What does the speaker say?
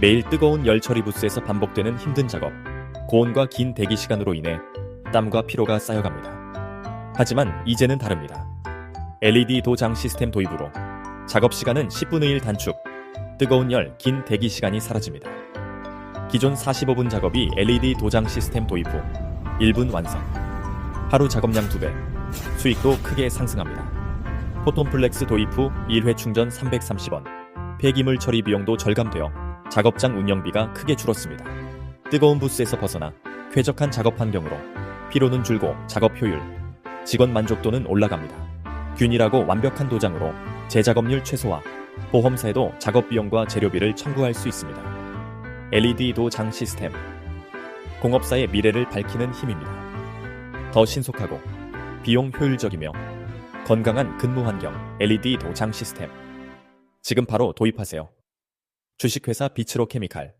매일 뜨거운 열 처리 부스에서 반복되는 힘든 작업, 고온과 긴 대기 시간으로 인해 땀과 피로가 쌓여갑니다. 하지만 이제는 다릅니다. LED 도장 시스템 도입으로 작업 시간은 10분의 1 단축, 뜨거운 열, 긴 대기 시간이 사라집니다. 기존 45분 작업이 LED 도장 시스템 도입 후 1분 완성. 하루 작업량 2배, 수익도 크게 상승합니다. 포톤플렉스 도입 후 1회 충전 330원, 폐기물 처리 비용도 절감되어 작업장 운영비가 크게 줄었습니다. 뜨거운 부스에서 벗어나 쾌적한 작업 환경으로 피로는 줄고 작업 효율, 직원 만족도는 올라갑니다. 균일하고 완벽한 도장으로 재작업률 최소화, 보험사에도 작업 비용과 재료비를 청구할 수 있습니다. LED 도장 시스템, 공업사의 미래를 밝히는 힘입니다. 더 신속하고 비용 효율적이며 건강한 근무 환경 LED 도장 시스템. 지금 바로 도입하세요. 주식회사 비츠로 케미칼